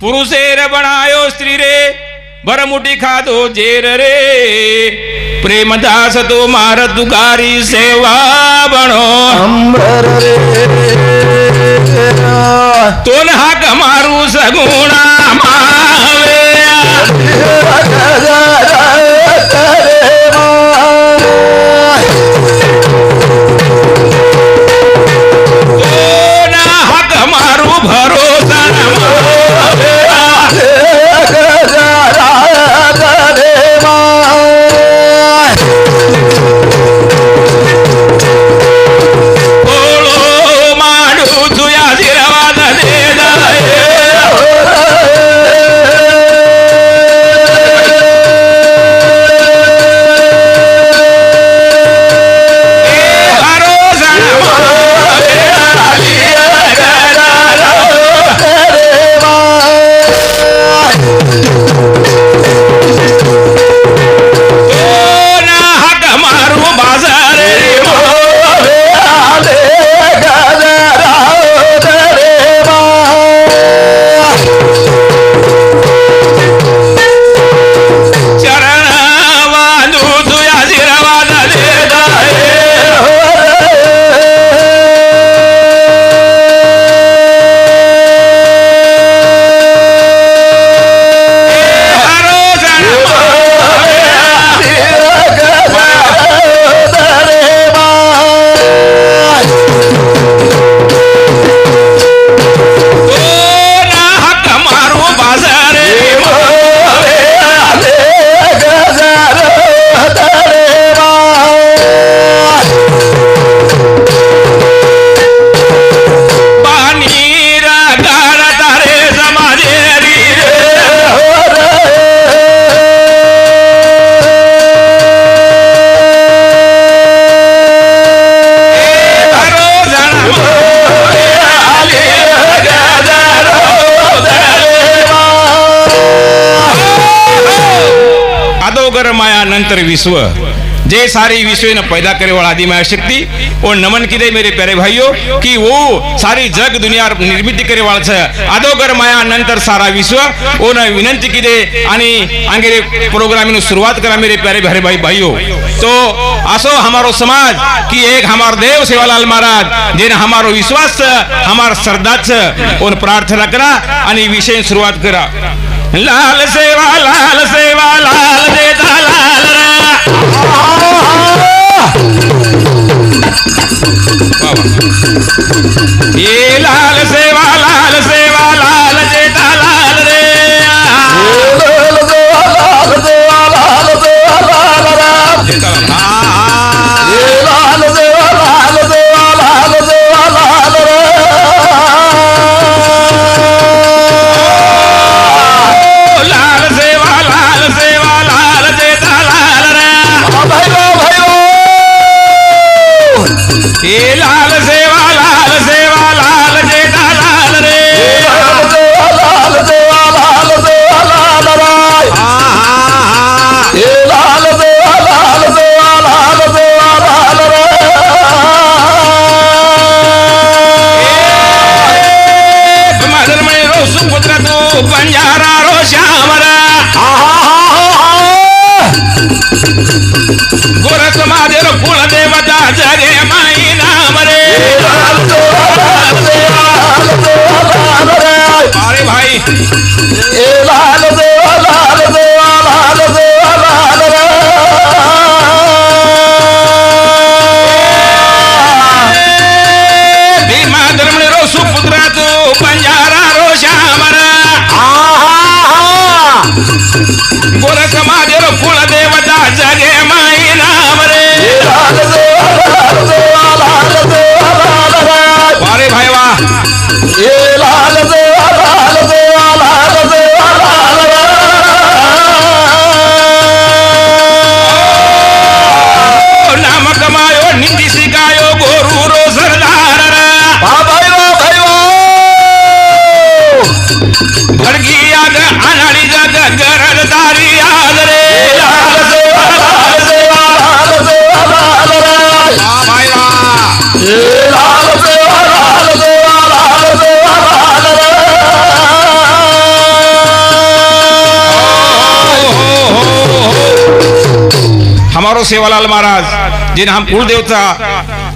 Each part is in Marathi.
પુરુષેર બનાયો સ્ત્રી રે ભરમુઠી ખાધો ઝેર રે. પ્રેમ દાસ તો માર તુગારી સેવા બણો. અંબર રે. તો ને હાક મારું સગુણા માવે. अदोगर माया नंतर विश्व। जे सारी विश्व ने पैदा करे वाला आदि माया शक्ति और नमन किदे मेरे प्यारे भाइयों कि वो सारी जग दुनिया निर्मित करे वाला छे। अदोगर माया नंतर सारा विश्व ओन विनंती किदे आणि आंगेरे प्रोग्राम नु सुरुवात करा मेरे प्यारे भाई भाई भाइयों। तो असो हमारो समाज कि एक हमार देव सेवालाल महाराज जेने हमारो विश्वास छ, हमार श्रद्धा छ, ओन प्रार्थना करा आणि विषय सुरुवात करा। लाल सेवा लाल सेवा लाल देता वा. ये सेवालाल महाराज जिन हम कुलदेवता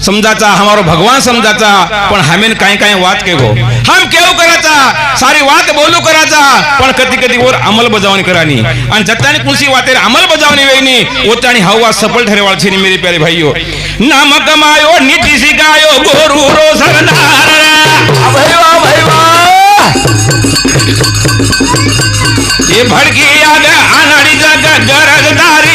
समझाचा हमारो भगवान समझाचा पण हमेन काय काय वाद के गो। हम केव कराचा सारी वात बोलू कराचा पण कधी कधी वर अंमलबजावणी करानी। आणि जत्तानी कुणसी वातेर अंमलबजावणी वेईनी ओतानी हवा सफल ठरेवाळ छे मेरे प्यारे भाईयो। नाम कमायो नीति सिखायो गुरु रो सरदार भैवा भैवा ये भड़की आग अनाड़ी जग गरजदारी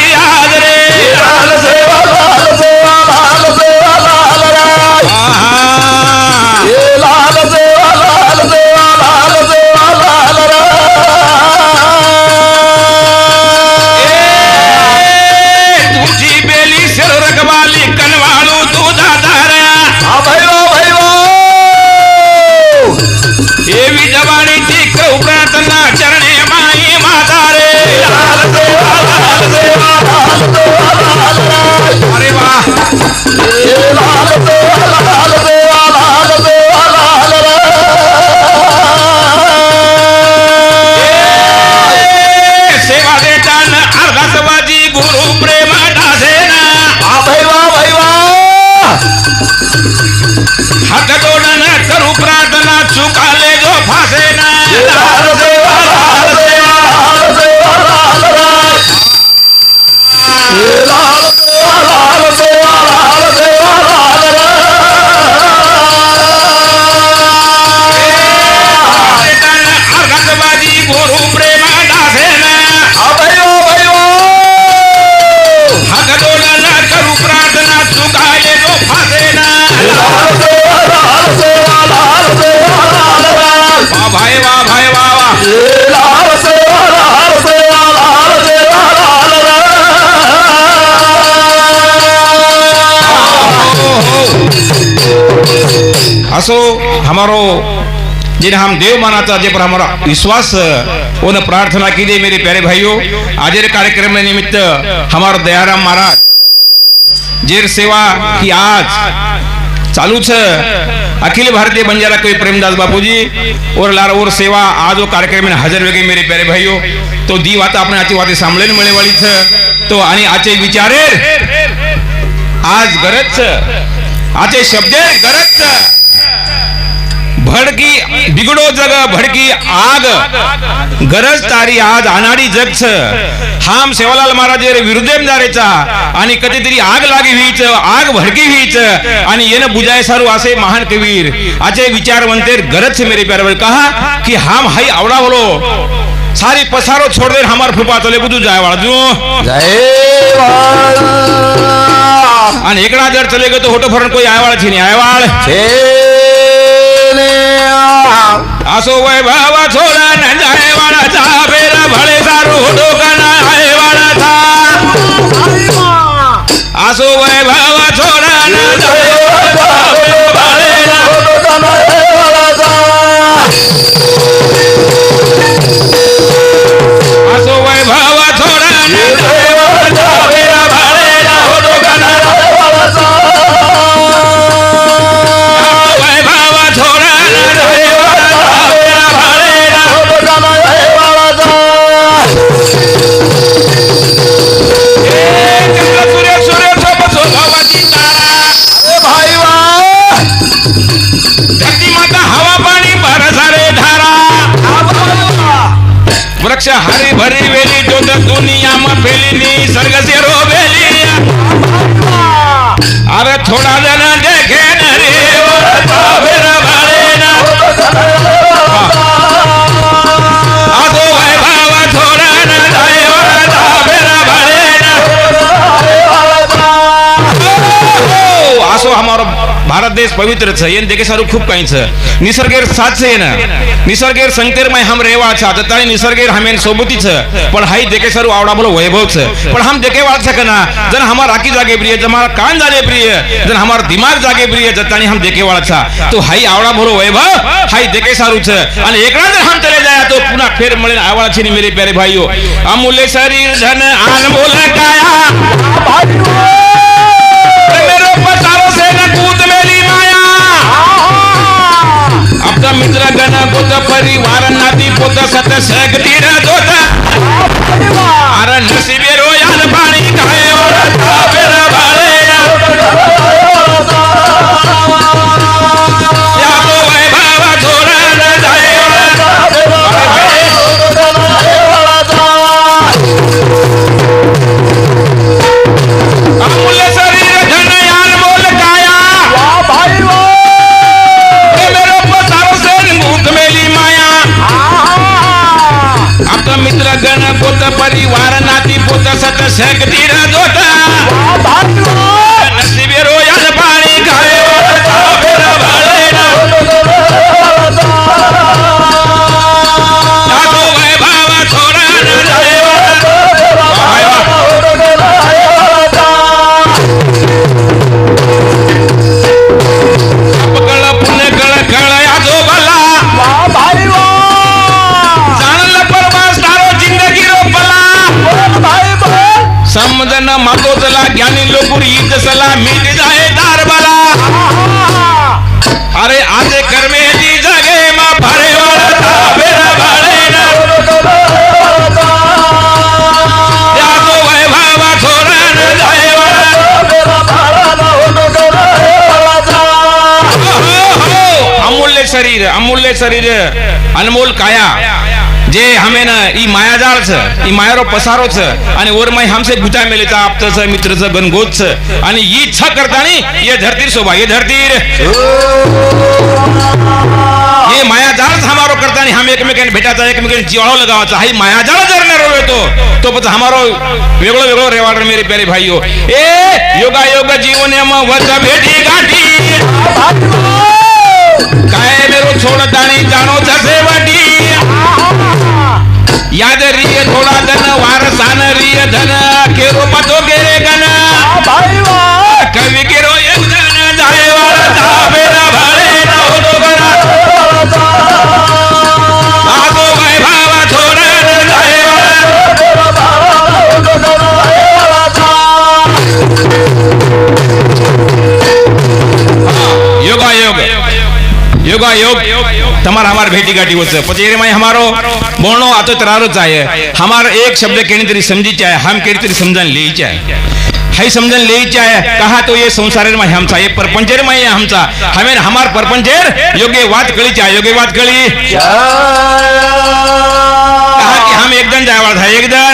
ये असो हमारो जिन हम देव मानाचा जे पर हमारा विश्वास उन प्रार्थना की दे मेरे प्यारे भाइयों। आज कार्यक्रम में निमित्त हमारे दयाराम महाराज जेर सेवा की आज चालू छ। अखिल भारतीय बंजारा कवि प्रेमदास बापूजी और लार और सेवा आज वो कार्यक्रम में हजर हो मेरे प्यारे भाइयों। तो दी वाता अपने आची वाते सामने मिलने वाली छ। तो आणि आचे विचारे। आज गरज छ। आचे शब्द गरज छ। भडकी बिगडो जग भडकी आग। गरज तारी आज अनाडी जग छ हाम सेवालाल महाराज रे विरुद्धेम जारेचा। आणि कधीतरी आग लागी व्हीच आग भडकी व्हीच। आणि येन बुजाय सारू असे महान कवीर आचे विचारवंतेर गरज छ मेरे प्यारे कहा कि हम हाई आवडा बोलो सारी पसारो छोड़ दे हमार फुपा चले बुदू जाय वाळजू जय आणि एकड़ा जर चले गए तो होटो फरण कोई आयवाळ छी नहीं आयवाळ असो वैभव छोड़ा न जाए वाला था बेरा भले सारू डोकाना. पवित्र छ येन देखे सारू खूप काही निसर्गेर साथ येन न निसर्गेर संगतेर में हम रेवा छ ततानी निसर्गेर हमेन सोबती छ पण हाई देखे सारू आवडा बोलो वैभव छ पण हम देखे वाट सकना जन हमार आकी जागे प्रिय जन हमार कान जागे प्रिय जन हमार दिमाग जागे प्रिय जतानी हम देखे वाळ छ तो हाई आवडा बोलो वैभव हाई देखे सारू छ आणि एकड़ा जर हम चले जाया तो पुनः फेर मळे आवडा छिनी मेरे प्यारे भाइयों अमूल्य शरीर धन अनमोल काया. गण पुत परिवार नाती पुत सत सग तीर दोत अरे बसला मीठ जाय दारबाला. अरे आजे कर्मेची जगे मा फारे वळता बेर भाळेना त्याचो छोरा थोरान जाय हो, हो. अमूल्य शरीर अमूल्य शरीर. अनमोल काया. जे हमे हमेन ई मायाजाळच ई मायारो पसारोच आणि ओर माई हमसे गुटा मेलेचा आपतच मित्रच गणगोच आणि ही इच्छा करतानी ये धरतीर शोभा ये धरतीर। हे मायाजाळच हमारो करता करतानी हम एकमेकांना भेटायचा एकमेकांना जिवाळो लगावाचा हा मायाजाळ जर ने रोवतो तो तो पच हमारो वेगळो वेगळो रेवाड मेरे प्यारे भाईयो। ए योगा योग जीवन वच भेटी गाठी। काय मेरो छोडतानी जाणो जसे वाटी याद रिय थोडा धन वारसान रिय धन केरो मधोगे યોગાયોગ તમારા हमार भेटी गाठी होच પછી रे माई हमारो बोलणो आतो तरारो चाहे हमार एक शब्द केणी तरी समजी चाहे हम केणी तरी समजन लेई चाहे हाई समजन लेई चाहे कहा तो ये संसार में हमचा ये परपंचेर में ये हमचा हमें हमार परपंचेर योग्य बात कळी चाहे योग्य बात कळी कहा कि हम एक दिन जायवाळ था एक दिन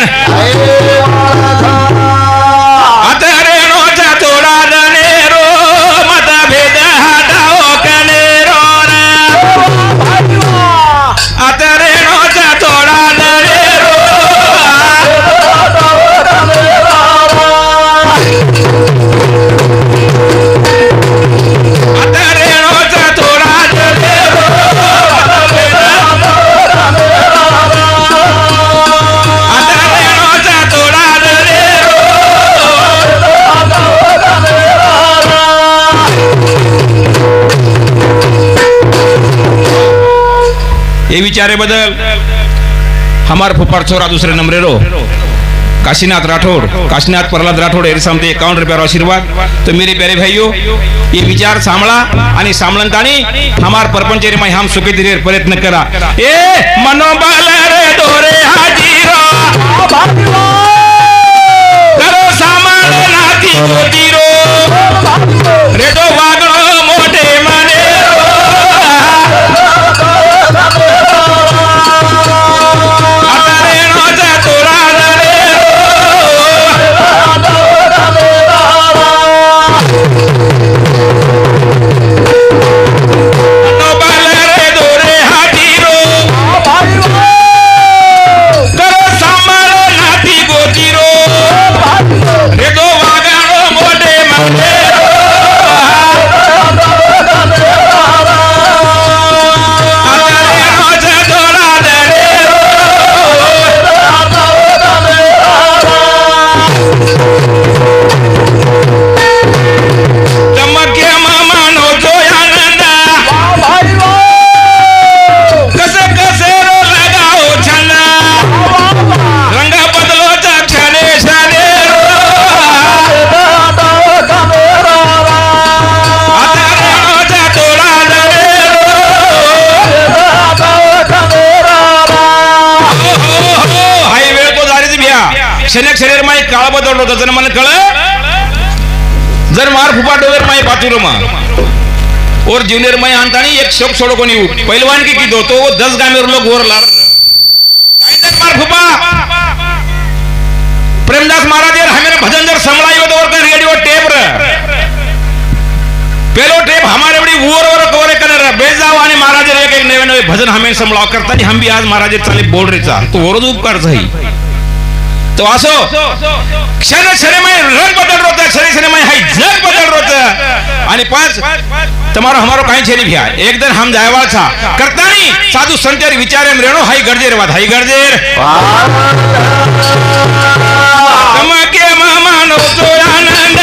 ये विचारे बदल. हमार फुफार छोरा दुसरे नंबरे रो. काशीनाथ राठौड़ काशीनाथ प्रहलाद राठौड़ एरी सामते एकावन्न रुपया आशीर्वाद. तो मेरे प्यारे भाइयों ये विचार सांभळा आणि सांभळणतानी हमार परपंच रे माई हम सुखी दिरे प्रयत्न करा. ए मनोबल रे दोरे हाजीरा. करो सामान नाती रे तो काळ जर मला कळ. जर मार फुपा डोगर माई पातुर मा और जूनियर माई आणतानी एक शोक सोडो कोणी पहिलवान की किदो तो दस गामेर लोक वर लार काय जर मार फुपा? प्रेमदास महाराज यार हमें भजन जर संभळायो तो और रेडियो टेप र. पेलो टेप हमारे बड़ी वोर और कोरे कर बेच बेजाव आणि महाराज एक एक नवे नवे भजन हमें समलाव करता हम भी आज महाराज चाले बोल रेचा तो वरद उपकार झाई तो असो क्षण क्षणमय रंग बदल रोता क्षण क्षणमय हाई जग बदल रोत आणि पाच તમારો हमारो काही छेनी भ्या एक दिन हम जायवाळ छा करतानी साधु संतेर विचारे रेणो हाई गरजेर वाद हाई गरजेर तमके मामानो तो आनंद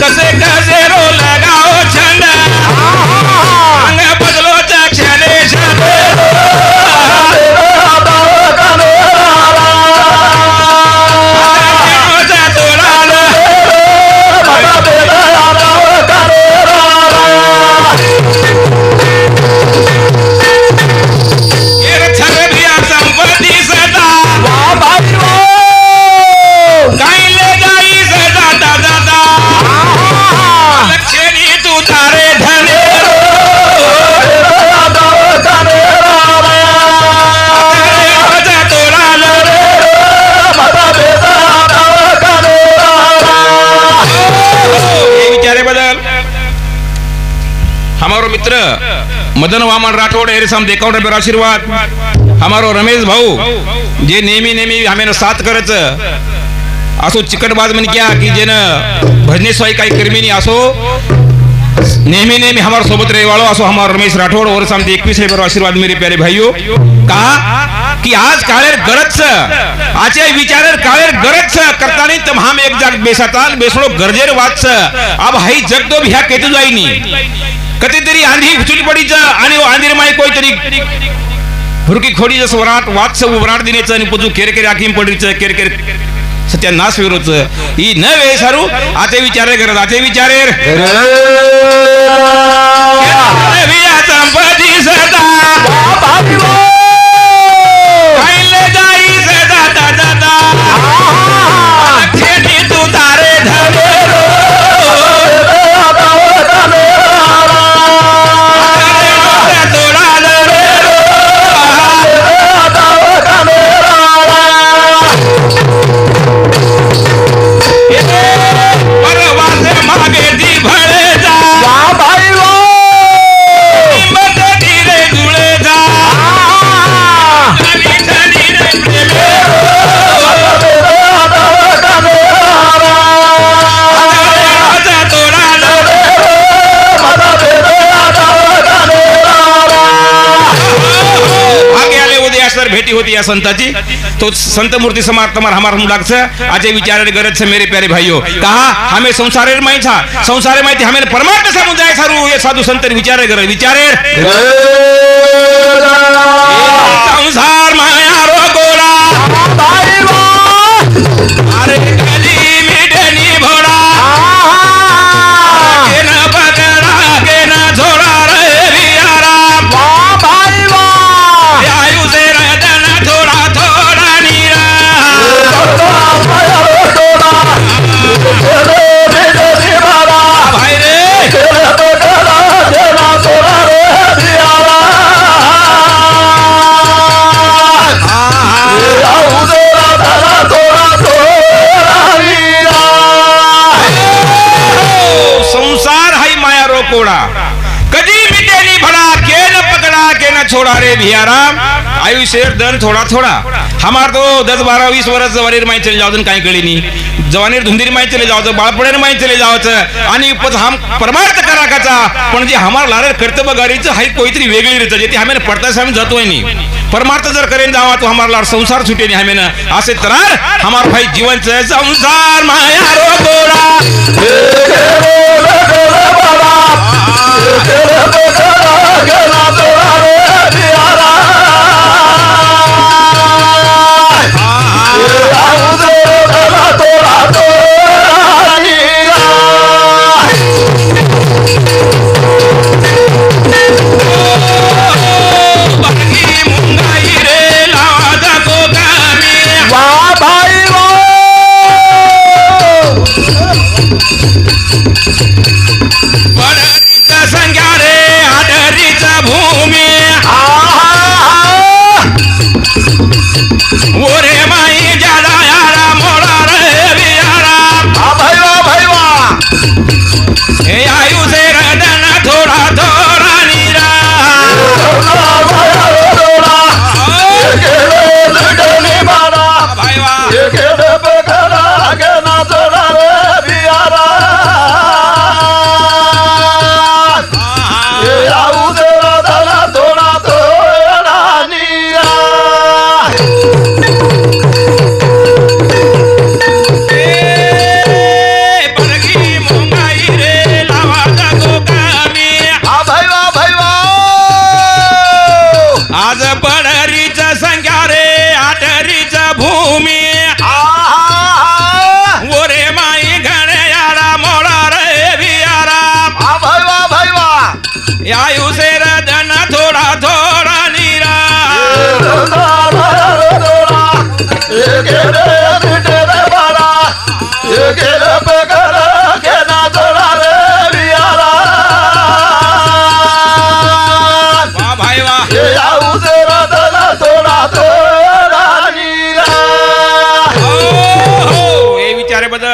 कसे कसे रो मदन वामन राठोड एरे सामने देखावट आशीर्वाद। हमारो रमेश भाऊ जे नेहमी नेहमी आम्ही साथ करच असो चिकटबाज म्हण क्या की जेन भजनेशिवाय काही कर्मिनी असो नेहमी नेहमी हमारे सोबत रहे वालो असो हमारा रमेश राठौड़ और सामने एकवीस बरो आशीर्वाद मेरे प्यारे भाइयों कहा की आज काळेर गरज छ आचे विचारेर काळेर गरज छ करता नहीं तम हम एक जाग बेसाताल बेसणो गरजेर वाच अब हाई जग ह्या केतू जाई नी। कधीतरी आंधी उचली आणि आंधीर माई कोई तरी हुरकी खोडी जस वराट वाद वराट आणि पुजू केर आखीम पडरीच केर केर सत्यानाश विरोच ही न वे सारू आते विचारे गरज आते विचारेर. या संताची तो संत मूर्ति समाज तुम्हार हमार हम आजे विचारे गरज से मेरे प्यारे भाइयों कहा? हमें संसारे माही था। संसारे माहिती हमें परमार्थ समुदाय सारू। ये साधु संत विचारे गरज। विचारे संसार माया आयुष्य धन थोड़ा थोड़ा हमार तो दस बारह वीस वर्ष जवानीर माही चले जाओ काही कळी नाही जवानीर धुंदीर माही चले जाओ बाळपडेर माही चले जावचं आणि हम परमार्थ करा काचा पण जे हमार लारे कर्तव्य गाडीचं हाई कोईतरी वेगळी रीत जे ती हमें पडता आम्ही जातोय नाही परमार्थ जर करेन जावा तो हमार लार संसार सुटे नाही हमें असे तरार हमार भाई जीवन संसार माया रो गोरा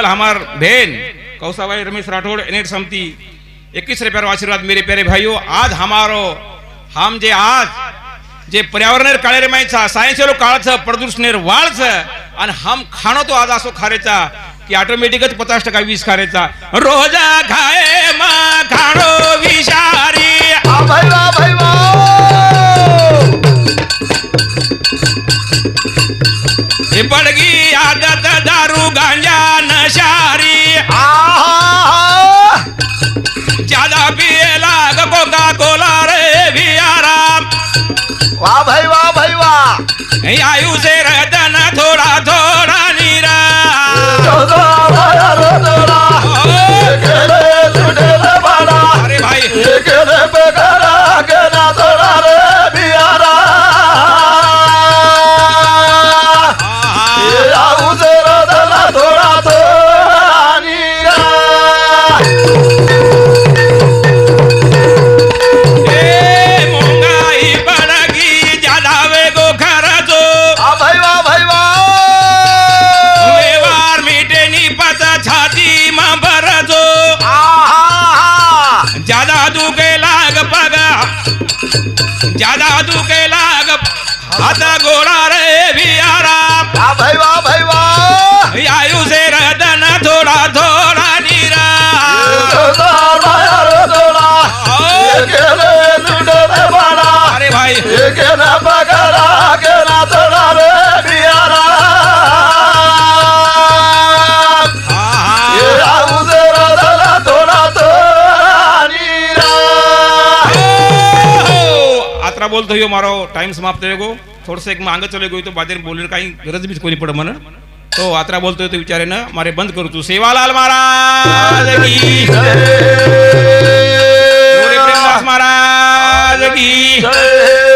हो. हमार बहन कौसाबाई रमेश राठोड एनेट समिति इक्कीस रुपये आशीर्वाद मेरे प्यारे भाइयों आज हमारो हम जे आज जे पर्यावरण काळे माहिती सायन्स लोक काळाचं प्रदूषण वाळचं आणि हम खाणो तो आज असो खारेचा की ऑटोमॅटिकच पचास टक्का वीस खारेचा रोजा खाय मा खाणो विषारी भाई पडगी आदत दारू गांजा नशारी. आहा ज्यादा पिए लाग कोका कोला रे भी आराम वा भैवा भैवा आयु से रहतन ज्यादा आता बोलतो यो मारो टाइम समाप्त आहे गो थोडस एक मागं चले गो तो बाजार बोलले काही गरज बी कोणी पड म्हण तो आता बोलतोय तो विचारे ना मारे बंद करू तू सेवालाल महाराज की गोरे प्रेमदास महाराज की जय